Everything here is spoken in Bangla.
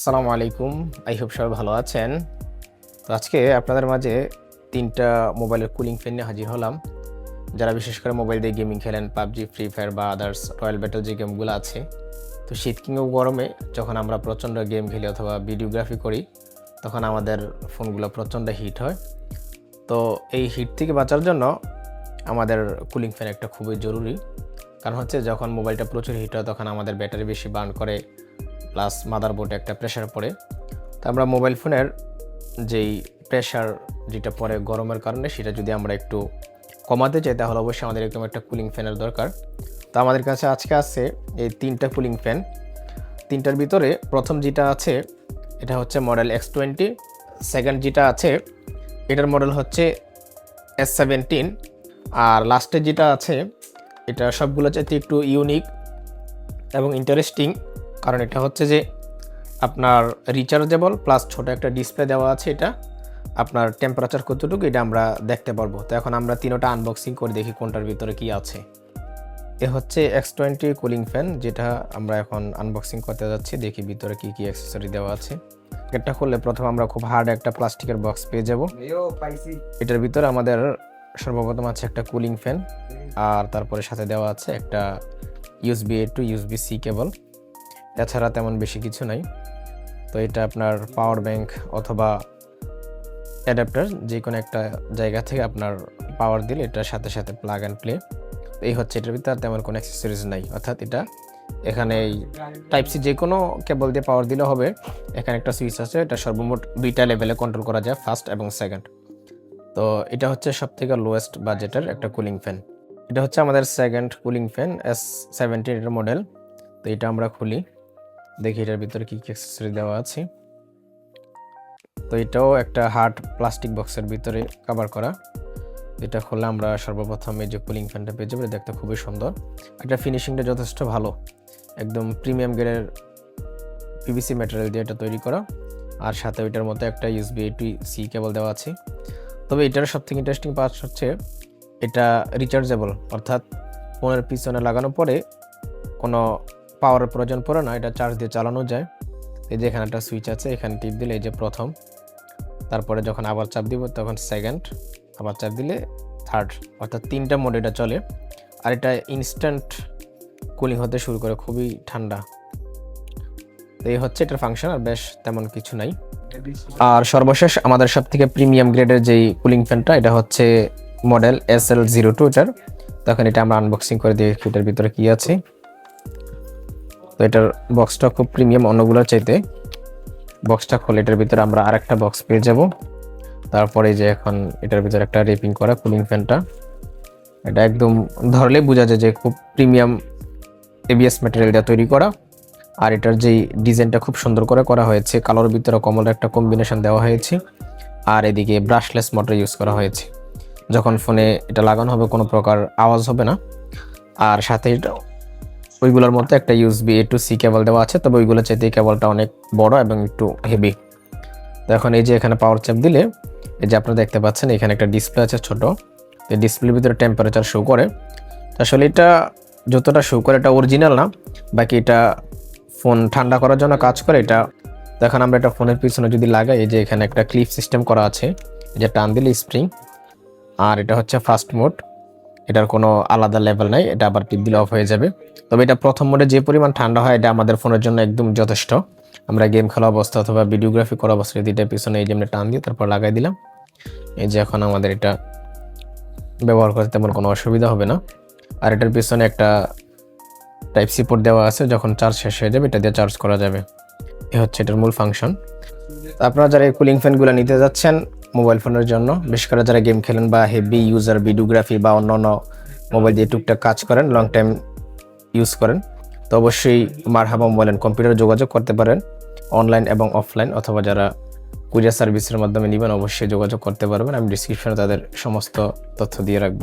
আসসালামু আলাইকুম। আই হোপ সবাই ভালো আছেন। তো আজকে আপনাদের মাঝে তিনটা মোবাইলের কুলিং ফ্যান নিয়ে হাজির হলাম। যারা বিশেষ করে মোবাইল দিয়ে গেমিং খেলেন, পাবজি, ফ্রি ফায়ার বা আদার্স রয়্যাল ব্যাটেল যে গেমগুলো আছে, তো শীত কিংবা গরমে যখন আমরা প্রচণ্ড গেম খেলি অথবা ভিডিওগ্রাফি করি, তখন আমাদের ফোনগুলো প্রচণ্ড হিট হয়। তো এই হিট থেকে বাঁচার জন্য আমাদের কুলিং ফ্যান একটা খুবই জরুরি। কারণ হচ্ছে যখন মোবাইলটা প্রচুর হিট হয়, তখন আমাদের ব্যাটারি বেশি বার্ন করে প্লাস মাদারবোর্ডে একটা প্রেশার পড়ে। তো আমরা মোবাইল ফোনের যেই প্রেশার যেটা পড়ে গরমের কারণে, সেটা যদি আমরা একটু কমাতে চাই, তাহলে অবশ্যই আমাদের এরকম একটা কুলিং ফ্যানের দরকার। তো আমাদের কাছে আজকে আছে এই তিনটা কুলিং ফ্যান তিনটার ভিতরে প্রথম যেটা আছে, এটা হচ্ছে মডেল এক্স টোয়েন্টি সেকেন্ড যেটা আছে, এটার মডেল হচ্ছে এস সেভেন্টিন আর লাস্টে যেটা আছে, এটা সবগুলো চাইতে একটু ইউনিক এবং ইন্টারেস্টিং কারণ এটা হচ্ছে যে আপনার রিচার্জেবল প্লাস ছোট একটা ডিসপ্লে দেওয়া আছে এটা। আপনার টেম্পারেচার কতটুকু এটা আমরা দেখতে পারব। তো এখন আমরা তিনোটা আনবক্সিং করে দেখি কোনটার ভিতরে কি আছে। এ হচ্ছে এক্স টোয়েন্টি কুলিং ফ্যান যেটা আমরা এখন আনবক্সিং করতে যাচ্ছি। দেখি ভিতরে কি কি অ্যাক্সেসরি দেওয়া আছে। এটা খুললে প্রথম আমরা খুব হার্ড একটা প্লাস্টিকের বক্স পেয়ে যাব। এটার ভিতরে আমাদের সর্বপ্রথম আছে একটা কুলিং ফ্যান আর তারপরে সাথে দেওয়া আছে একটা USB A to USB C cable এছাড়া তেমন বেশি কিছু নাই। তো এটা আপনার পাওয়ার ব্যাংক অথবা অ্যাডাপ্টার যে কোনো একটা জায়গা থেকে আপনার পাওয়ার দিলে এটার সাথে সাথে প্লাগ অ্যান্ড প্লে এই হচ্ছে এটার ভিতরে তেমন কোনো অ্যাক্সেসরিজ নাই। অর্থাৎ এটা এখানে টাইপ সি যে কোনো কেবল দিয়ে পাওয়ার দিলে হবে। এখানে একটা সুইচ আছে, এটা সর্বমোট দুইটা লেভেলে কন্ট্রোল করা যায় ফার্স্ট এবং সেকেন্ড তো এটা হচ্ছে সব থেকে লোয়েস্ট বাজেটের একটা কুলিং ফ্যান এটা হচ্ছে আমাদের second cooling fan S seventeen এর মডেল তো এটা আমরা খুলি। দেখি এটার ভিতরে কী কী অ্যাক্সেসরি দেওয়া আছে। তো এটাও একটা হার্ড প্লাস্টিক বক্সের ভিতরে কভার করা। যেটা খুললে আমরা সর্বপ্রথম এই যে কুলিং ফ্যানটা পেয়ে যাব, এটা দেখতে খুবই সুন্দর। একটা ফিনিশিংটা যথেষ্ট ভালো। একদম প্রিমিয়াম গ্রেডের পিভিসি ম্যাটেরিয়াল দিয়ে এটা তৈরি করা। আর সাথে ওইটার মতো একটা ইউএসবি টু সি কেবল দেওয়া আছে। তবে এটার সব থেকে ইন্টারেস্টিং পার্ট হচ্ছে, এটা রিচার্জেবল অর্থাৎ ফোনের পিছনে লাগানোর পরে কোনো পাওয়ারের প্রয়োজন পড়ে না, এটা চার্জ দিয়ে চালানো যায়। এই যে এখানে একটা সুইচ আছে, এখানে টিপ দিলে এই যে প্রথম। তারপরে যখন আবার চাপ দিব, তখন সেকেন্ড আবার চাপ দিলে থার্ড অর্থাৎ তিনটা মোড এটা চলে। আর এটা ইনস্ট্যান্ট কুলিং হতে শুরু করে, খুবই ঠান্ডা। এই হচ্ছে এটার ফাংশন আর বেশ তেমন কিছু নাই। আর সর্বশেষ আমাদের সব থেকে প্রিমিয়াম গ্রেডের যেই কুলিং ফ্যানটা এটা হচ্ছে model S L zero two এটার তখন এটা আমরা আনবক্সিং করে দেখি এটার ভিতরে কি আছে? তো এটার বক্সটা খুব প্রিমিয়াম অন্যগুলোর চাইতে। বক্সটা খোলে, এটার ভিতরে আমরা আরেকটা বক্স পেয়ে যাব। তারপরে যে এখন এটার ভিতরে একটা রেপিং করা কুলিং ফ্যানটা এটা একদম ধরলেই বোঝা যায় যে খুব প্রিমিয়াম এবিএস ম্যাটেরিয়াল দিয়ে তৈরি করা। আর এটার যেই ডিজাইনটা খুব সুন্দর করে করা হয়েছে, কালোর ভিতরে কমলের একটা কম্বিনেশন দেওয়া হয়েছে। আর এদিকে ব্রাশলেস মোটর ইউজ করা হয়েছে। যখন ফোনে এটা লাগানো হবে কোনো প্রকার আওয়াজ হবে না। আর সাথে এটা ওইগুলোর মধ্যে একটা USB A to C cable দেওয়া আছে, তবে ওইগুলো চাইতে এই কেবলটা অনেক বড় এবং একটু হেভি তো এখন এই যে এখানে পাওয়ার চাপ দিলে, এই যে আপনারা দেখতে পাচ্ছেন, এখানে একটা ডিসপ্লে আছে ছোট। এই ডিসপ্লের ভিতরে টেম্পারেচার শো করে। তো আসলে এটা যতটা শো করে, এটা অরিজিনাল না। বাকি এটা ফোন ঠান্ডা করার জন্য কাজ করে, এটা তো এখন আমরা এটা ফোনের পিছনে যদি লাগাই, এই যে এখানে একটা ক্লিপ সিস্টেম করা আছে যে টান দিলে স্প্রিং আর এটা হচ্ছে ফাস্ট মোড এটার কোনো আলাদা লেভেল নাই, এটা আবার টিপ দিলে অফ হয়ে যাবে। তবে এটা প্রথম মোডে যে পরিমাণ ঠান্ডা হয়, এটা আমাদের ফোনের জন্য একদম যথেষ্ট। আমরা গেম খেলা অবস্থা অথবা ভিডিওগ্রাফি করা অবস্থা যদি এটা পিছনে এই যে টান দিয়ে তারপর লাগাই দিলাম, এই যে এখন আমাদের এটা ব্যবহার করতে তেমন কোনো অসুবিধা হবে না। আর এটার পিছনে একটা টাইপ সি পোর্ট দেওয়া আছে, যখন চার্জ শেষ হয়ে যাবে, এটা দিয়ে চার্জ করা যাবে। এ হচ্ছে এটার মূল ফাংশন আপনারা যারা এই কুলিং ফ্যানগুলো নিতে যাচ্ছেন মোবাইল ফোনের জন্য, বিশেষ করে যারা গেম খেলেন বা হেভি ইউজার ভিডিওগ্রাফি বা অন্যান্য মোবাইল দিয়ে টুকটাক কাজ করেন লং টাইম ইউজ করেন। তো অবশ্যই মারহাবাম অ্যান্ড কম্পিউটার যোগাযোগ করতে পারেন। অনলাইন এবং অফলাইন অথবা যারা কুরিয়ার সার্ভিসের মাধ্যমে নেবেন, অবশ্যই যোগাযোগ করতে পারবেন। আমি ডিসক্রিপশনে তাদের সমস্ত তথ্য দিয়ে রাখব।